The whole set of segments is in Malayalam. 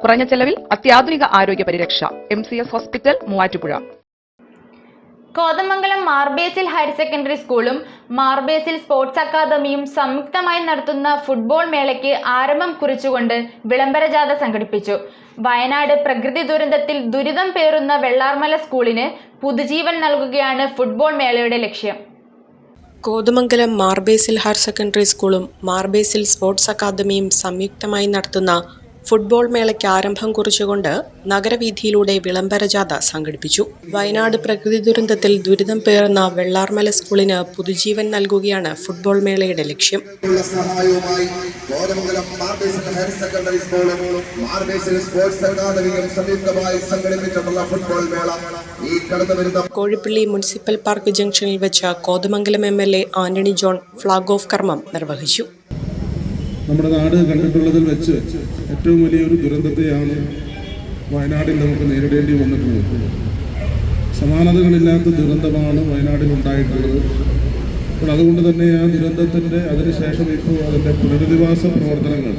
കുറഞ്ഞ ചെലവിൽ അത്യാധുനിക ആരോഗ്യ പരിരക്ഷ. M C S hospital Muvattupuzha. Kothamangalam Mar Basil higher secondary സ്കൂളും മാർബേസിൽ സ്പോർട്സ് അക്കാദമിയും സംയുക്തമായി നടത്തുന്ന ഫുട്ബോൾ മേളയ്ക്ക് ആരംഭം കുറിച്ചുകൊണ്ട് വിളംബര ജാഥ സംഘടിപ്പിച്ചു. വയനാട് പ്രകൃതി ദുരന്തത്തിൽ ദുരിതം പേറുന്ന വെള്ളാർമല സ്കൂളിന് പുതുജീവൻ നൽകുകയാണ് ഫുട്ബോൾ മേളയുടെ ലക്ഷ്യം. കോതമംഗലം മാർബേസിൽ ഹയർ സെക്കൻഡറി സ്കൂളും മാർബേസിൽ സ്പോർട്സ് അക്കാദമിയും സംയുക്തമായി നടത്തുന്ന ഫുട്ബോൾ മേളയ്ക്ക് ആരംഭം കുറിച്ചുകൊണ്ട് നഗരവീഥിയിലൂടെ വിളംബര ജാഥ സംഘടിപ്പിച്ചു. വയനാട് പ്രകൃതി ദുരന്തത്തിൽ ദുരിതം പേർന്ന വെള്ളാർമല സ്കൂളിന് പുതുജീവൻ നൽകുകയാണ് ഫുട്ബോൾ മേളയുടെ ലക്ഷ്യം. കോഴിപ്പള്ളി മുനിസിപ്പൽ പാർക്ക് ജംഗ്ഷനിൽ വെച്ച Kothamangalam M L A Antony John flag off കർമ്മം നിർവഹിച്ചു. നമ്മുടെ നാട് കണ്ടിട്ടുള്ളതിൽ വെച്ച് ഏറ്റവും വലിയൊരു ദുരന്തത്തെയാണ് വയനാടിൽ നമുക്ക് നേരിടേണ്ടി വന്നിട്ടുള്ളത്. സമാനതകളില്ലാത്ത ദുരന്തമാണ് വയനാടിൽ ഉണ്ടായിട്ടുള്ളത്. അപ്പോൾ അതുകൊണ്ട് തന്നെ ആ ദുരന്തത്തിന്റെ അതിനുശേഷം ഇപ്പോൾ അതിന്റെ പുനരധിവാസ പ്രവർത്തനങ്ങൾ.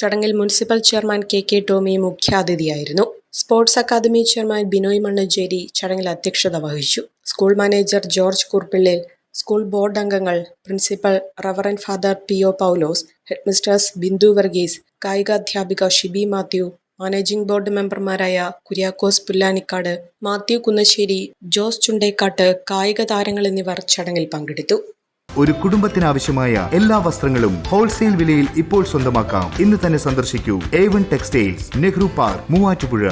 ചടങ്ങിൽ municipal chairman K K Tomy മുഖ്യാതിഥിയായിരുന്നു. Sports academy chairman Binoy Mannancherry ചടങ്ങിൽ അധ്യക്ഷത വഹിച്ചു. School manager George Kurppillil school board അംഗങ്ങൾ principal reverend father P O Paulose headmistress Bindu Varghese കായികാധ്യാപിക Shibi Mathew managing board മെമ്പർമാരായ കുര്യാക്കോസ് പുല്ലാനിക്കാട് മാത്യു കുന്നശ്ശേരി ജോസ് ചുണ്ടേക്കാട്ട് കായിക താരങ്ങൾ എന്നിവർ ചടങ്ങിൽ പങ്കെടുത്തു. ഒരു കുടുംബത്തിനാവശ്യമായ എല്ലാ വസ്ത്രങ്ങളും ഹോൾസെയിൽ വിലയിൽ ഇപ്പോൾ സ്വന്തമാക്കാം. ഇന്ന് തന്നെ സന്ദർശിക്കൂ. A one textiles Nehru park Muvattupuzha.